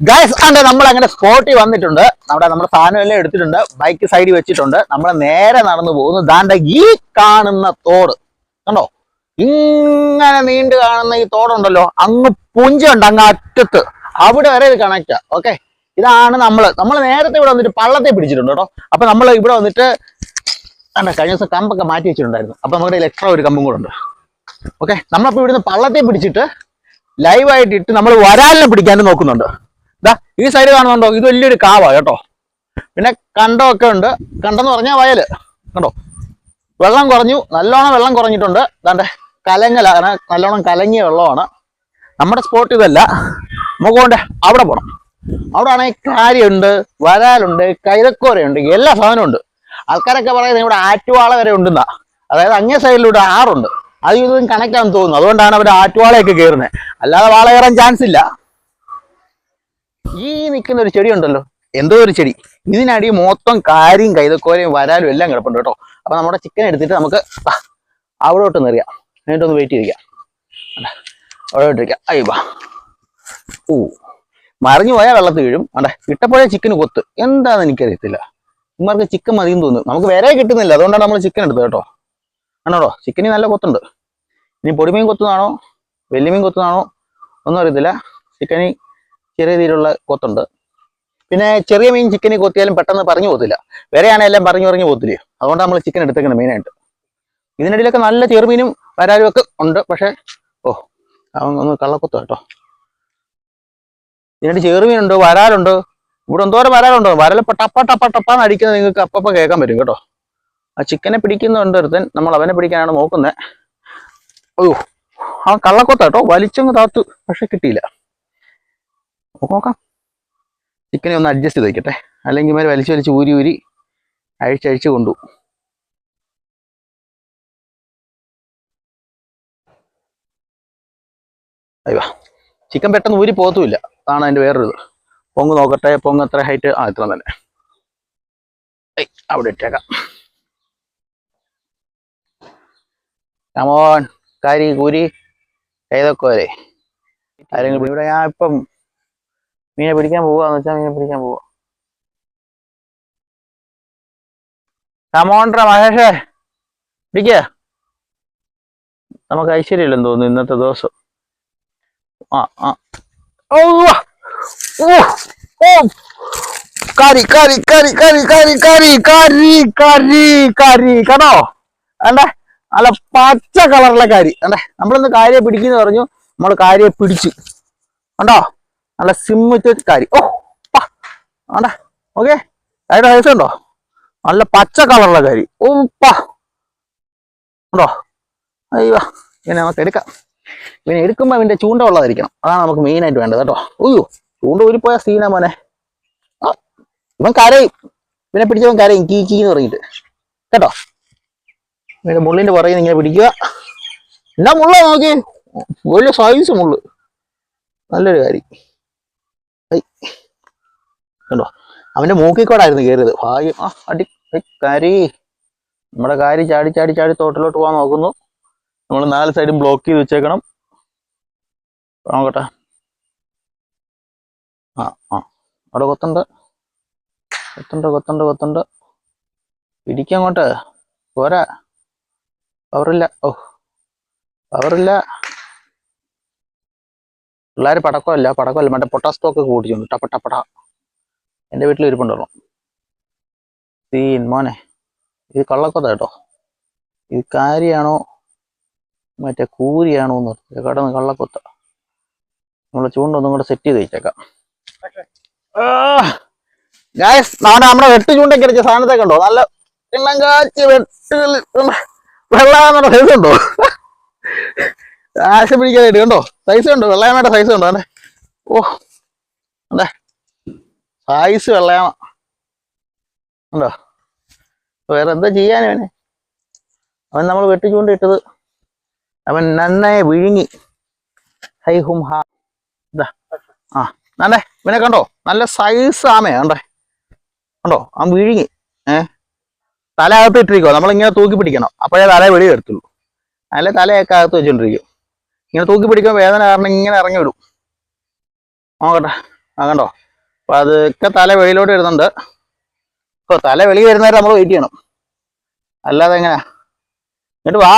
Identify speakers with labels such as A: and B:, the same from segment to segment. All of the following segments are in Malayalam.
A: ഗൈസ് അണ്ട് നമ്മൾ അങ്ങനെ സ്പോട്ടിൽ വന്നിട്ടുണ്ട്. നമ്മുടെ നമ്മുടെ സാധനം എല്ലാം എടുത്തിട്ടുണ്ട്. ബൈക്ക് സൈഡിൽ വെച്ചിട്ടുണ്ട്. നമ്മൾ നേരെ നടന്നു പോകുന്നു. ദാണ്ട ഈ കാണുന്ന തോട്. കണ്ടോ? ഇങ്ങനെ നീണ്ടു കാണുന്ന ഈ തോടുണ്ടല്ലോ. അങ്ങ് പുഞ്ചുണ്ട് അങ്ങ് അറ്റത്ത്. അവിടെ വരെ ഇത് കണക്റ്റാ ഓക്കെ ഇതാണ് നമ്മൾ നമ്മൾ നേരത്തെ ഇവിടെ വന്നിട്ട് പള്ളത്തെ പിടിച്ചിട്ടുണ്ട് കേട്ടോ. അപ്പൊ നമ്മൾ ഇവിടെ വന്നിട്ട് കണ്ട കഴിഞ്ഞ ദിവസം കമ്പൊക്കെ മാറ്റി വെച്ചിട്ടുണ്ടായിരുന്നു. അപ്പൊ നമ്മുടെ എക്സ്ട്രാ ഒരു കമ്പും കൂടെ ഉണ്ട്. ഓക്കെ നമ്മളപ്പോ ഇവിടുന്ന് പള്ളത്തെ പിടിച്ചിട്ട് ലൈവായിട്ട് ഇട്ട് നമ്മൾ വരാലിനെ പിടിക്കാനും നോക്കുന്നുണ്ട്. ഇതാ ഈ സൈഡ് കാണുന്നുണ്ടോ? ഇത് വലിയൊരു കാവാ കേട്ടോ. പിന്നെ കണ്ടമൊക്കെ ഉണ്ട്. കണ്ടെന്ന് പറഞ്ഞാൽ വയൽ കണ്ടോ? വെള്ളം കുറഞ്ഞു. നല്ലോണം വെള്ളം കുറഞ്ഞിട്ടുണ്ട്. ദാണ്ടെ കലങ്ങലാണ് നല്ലോണം കലങ്ങിയ വെള്ളമാണ്. നമ്മുടെ സ്പോട്ട് ഇതല്ല. നമുക്ക് കൊണ്ട് അവിടെ പോകണം അവിടെ ആണെങ്കിൽ കാര്യമുണ്ട് വരാലുണ്ട് കൈതക്കോരയുണ്ട് എല്ലാ സാധനവും ഉണ്ട്. ആൾക്കാരൊക്കെ പറയുന്നത് ഇവിടെ ആറ്റുവാള വരെ ഉണ്ടെന്നാ. അതായത് അങ്ങേ സൈഡിലൂടെ ആറുണ്ട്. അത് ഇതും കണക്റ്റാന്ന് തോന്നുന്നു. അതുകൊണ്ടാണ് അവർ ആറ്റുവാളയൊക്കെ കയറുന്നത് അല്ലാതെ വാള കയറാൻ ചാൻസ് ഇല്ല. ഈ നിൽക്കുന്ന ഒരു ചെടി ഉണ്ടല്ലോ എന്തോ ഒരു ചെടി. ഇതിനടി മൊത്തം കാര്യം കൈതക്കോരയും വരാലും എല്ലാം കിടപ്പുണ്ട് കേട്ടോ. അപ്പൊ നമ്മുടെ ചിക്കൻ എടുത്തിട്ട് നമുക്ക് അവിടോട്ട് അറിയാം എന്നിട്ടൊന്ന് വെയിറ്റ് ചെയ്തിരിക്കാം. അവിടോട്ട് ഇരിക്കാം അയ്യവാ ഓ മറിഞ്ഞു പോയാൽ വെള്ളത്തിൽ വീഴും. അണ്ടേ ഇട്ടപ്പോഴേ ചിക്കന് കൊത്ത്. എന്താന്ന് എനിക്കറിയത്തില്ല. ഇമാർക്ക് ചിക്കൻ മതിയെന്ന് തോന്നുന്നു. നമുക്ക് വേറെ കിട്ടുന്നില്ല. അതുകൊണ്ടാണ് നമ്മൾ ചിക്കൻ എടുത്തത് കേട്ടോ. ആണോടോ ചിക്കന് നല്ല കൊത്തുണ്ട്. ഇനി പൊടിമീൻ കൊത്തുന്നതാണോ? വെല്ലുമീൻ കൊത്തുന്നതാണോ? ഒന്നും അറിയത്തില്ല. ചിക്കന് ചെറിയ രീതിയിലുള്ള കൊത്തുണ്ട്. പിന്നെ ചെറിയ മീൻ ചിക്കന് കൊത്തിയാലും പെട്ടെന്ന് പറഞ്ഞു പോകത്തില്ല. വേറെയാണെങ്കിൽ എല്ലാം പറഞ്ഞു പറഞ്ഞു പോകത്തില്ലേ അതുകൊണ്ട് നമ്മൾ ചിക്കൻ എടുത്തേക്കുന്നത് മെയിനായിട്ട് ഇതിനിടയിലൊക്കെ നല്ല ചെറുമീനും വരാലും ഒക്കെ ഉണ്ട്. പക്ഷേ ഓ ഒന്ന് കള്ളക്കൊത്തു കേട്ടോ. ഇതിനിടെ ചെറുമീനുണ്ട് വരാലുണ്ട്. ഇവിടെ എന്തോരം വരാലുണ്ടോ. വരൽ ടപ്പ ടപ്പ ടപ്പാന്ന് അടിക്കുന്നത് നിങ്ങൾക്ക് അപ്പപ്പ കേൾക്കാൻ പറ്റും കേട്ടോ. ആ ചിക്കനെ പിടിക്കുന്നുണ്ട് ഒരുത്തൻ. നമ്മൾ അവനെ പിടിക്കാനാണ് നോക്കുന്നത് ഓ ആ കള്ളക്കൊത്ത കേട്ടോ. വലിച്ചങ്ങ് താത്തു. പക്ഷെ കിട്ടിയില്ല. നമുക്ക് നോക്കാം. ചിക്കനെ ഒന്ന് അഡ്ജസ്റ്റ് ചെയ്ത് വയ്ക്കട്ടെ അല്ലെങ്കിൽ ഇവർ വലിച്ചു വലിച്ച് ഊരി ഊരി അഴിച്ചഴിച്ച് കൊണ്ടു. അയ്യോ ചിക്കൻ പെട്ടെന്ന് ഊരി പോകത്തുമില്ല. അതാണ് അതിന്റെ വേറൊരു ഇത് പൊങ്ങ് നോക്കട്ടെ പൊങ്ങ് എത്ര ഹൈറ്റ് ആ ഇത്ര തന്നെ. ഐ അവിടെ ഇട്ടേക്കാം. കമോൺ കാരി കൂരി ഏതൊക്കെ വരെ? ആരെങ്കിലും ഇവിടെ ഞാൻ ഇപ്പം മീനെ പിടിക്കാൻ പോവാന്ന് വെച്ചാൽ മീനെ പിടിക്കാൻ പോവാ. കമോണ്ട്ര മഹേഷേ. പിടിക്ക. നമുക്ക് ഐശ്വര്യമില്ലെന്ന് തോന്നുന്നു ഇന്നത്തെ ദിവസം. ആ ആ. കറി കറി കറി കറി കറി കറി കറി കറി കറി കേട്ടോ അല്ലേ നല്ല പച്ച കളറിലെ കാരി. അല്ലേ നമ്മളിന്ന് കാര്യ പിടിക്കുന്നു പറഞ്ഞു. നമ്മൾ കാര്യ പിടിച്ചു. കണ്ടോ? നല്ല സിമ്മിച്ച് കാരി ഓ ആണ്ടാ ഓക്കെ അതിന്റെ സൈസ് ഉണ്ടോ? നല്ല പച്ച കളറുള്ള കാരി. ഓപ്പാ ഉണ്ടോ? അയ്യോ ഇങ്ങനെ നമുക്ക് എടുക്കാം. പിന്നെ എടുക്കുമ്പോൾ അതിന്റെ ചൂണ്ട ഉള്ളതായിരിക്കണം. അതാണ് നമുക്ക് മെയിൻ ആയിട്ട് വേണ്ടത് കേട്ടോ. ഉയ്യോ ചൂണ്ട ഊരിപ്പോയ സീന മോനെ. ഇവൻ കരയും. ഇവനെ പിടിച്ചവൻ കരയും. കീ കീ എന്ന് പറഞ്ഞിട്ട്. കേട്ടോ? പിന്നെ മുള്ളിന്റെ പുറകിൽ ഇങ്ങനെ പിടിക്കുക. എന്നാ മുള്ള നോക്കി. വലിയ സൈസ് മുള്ളു. നല്ലൊരു കാര്യം. കണ്ടോ? അവന്റെ മൂക്കിക്കോടായിരുന്നു കയറിയത്. ഭാഗ്യം. ആ അടി കരി. നമ്മുടെ കാരി ചാടി ചാടി ചാടി തോട്ടിലോട്ട് പോകാൻ നോക്കുന്നു. നമ്മൾ നാല് സൈഡും ബ്ലോക്ക് ചെയ്ത് വെച്ചേക്കണം. നോക്കട്ടെ. ആ ആ. അവിടെ കൊത്തുണ്ട്. കൊത്തുണ്ട് കൊത്തുണ്ട് കൊത്തുണ്ട്. പിടിക്കങ്ങോട്ട് പോരാ. പവറില്ല ഓ പവറില്ല പിള്ളേർ പടക്കമല്ല പടക്കമല്ല. മറ്റേ പൊട്ടാസ്റ്റോക്ക് കൂട്ടിച്ചുണ്ട് ടപ്പ ടപ്പട എന്റെ വീട്ടിൽ ഇരിപ്പുണ്ടല്ലോ തീൻ മോനെ. ഇത് കള്ളക്കൊത്ത കേട്ടോ. ഇത് കാരിയാണോ മറ്റേ കൂരിയാണോ എന്ന് കടന്ന് കള്ളക്കൊത്ത നമ്മളെ ചൂണ്ട ഒന്നും കൂടെ സെറ്റ് ചെയ്ത് വെച്ചേക്കാം. നമ്മുടെ വെട്ട് ചൂണ്ടയ്ക്ക് അടിച്ച സാധനത്തെ കണ്ടോ നല്ല എണ്ണം കാച്ചി വെട്ടുകൾ വെള്ളാന്നുള്ള സൈസ് ഉണ്ടോ ആശ പിടിക്കാനായിട്ട് കണ്ടോ? സൈസ് ഉണ്ടോ? വെള്ളയാമയുടെ സൈസ് ഉണ്ടോ? അല്ലേ ഓ അതെ. സൈസ് വെള്ളയാണ് ഉണ്ടോ? വേറെ എന്താ ചെയ്യാനവനെ അവൻ നമ്മൾ വെട്ടിച്ചുകൊണ്ട് ചൂണ്ടിട്ടത് അവൻ നന്നായി വിഴുങ്ങി. ഹൈ ഹും ഹാ. ഇതാ ആ നല്ലേ ഇവനെ കണ്ടോ? നല്ല സൈസ് ആമേ കണ്ടേ? കണ്ടോ? അവൻ വിഴുങ്ങി. ഏ? തല അകത്ത് ഇട്ടിരിക്കുവോ. നമ്മളിങ്ങനെ തൂക്കി പിടിക്കണം. അപ്പോഴേ തല വെളി എടുത്തുള്ളൂ അല്ലെ തലയൊക്കെ അകത്ത് വെച്ചോണ്ടിരിക്കും. ഇങ്ങനെ തൂക്കി പിടിക്കുമ്പോൾ വേദന കാരണം ഇങ്ങനെ ഇറങ്ങി വിടും. നോക്കട്ടെ. ആ കണ്ടോ? അപ്പൊ അതൊക്കെ തല വെളിയിലോട്ട് വരുന്നുണ്ട്. ഇപ്പോൾ തല വെളി വരുന്നവരെ നമ്മൾ വെയിറ്റ് ചെയ്യണം. അല്ലാതെ എങ്ങനെയാ എന്നിട്ട് വാ.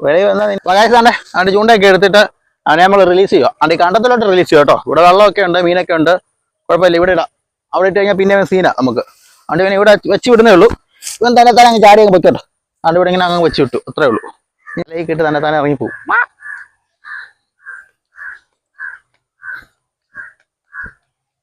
A: വെളി വന്നാൽ പ്രകാശ് തന്നെ അവന്റെ ചൂണ്ടയൊക്കെ എടുത്തിട്ട് അവനെ നമ്മൾ റിലീസ് ചെയ്യുക. അവന്റെ കണ്ടത്തിലോട്ട് റിലീസ് ചെയ്യുക കേട്ടോ. ഇവിടെ വെള്ളമൊക്കെ ഉണ്ട് മീനൊക്കെ ഉണ്ട്. കുഴപ്പമില്ല ഇവിടെ ഇടാം. അവിടെ ഇട്ട് കഴിഞ്ഞാൽ പിന്നെ സീനാ നമുക്ക്. അതുകൊണ്ട് ഇവനെ ഇവിടെ വെച്ച് വിടുന്നേ ഉള്ളൂ. ഇവൻ തന്നെ തന്നെ അങ്ങ് ചാടി അങ്ങ് പൊയ്ക്കോട്ടെ. അതുകൊണ്ട് ഇവിടെ ഇങ്ങനെ അങ്ങ് വെച്ച് വിട്ടു. അത്രേ ഉള്ളൂ. ലൈക്ക് ഇട്ട് തന്നെ തന്നെ ഇറങ്ങിപ്പോവും.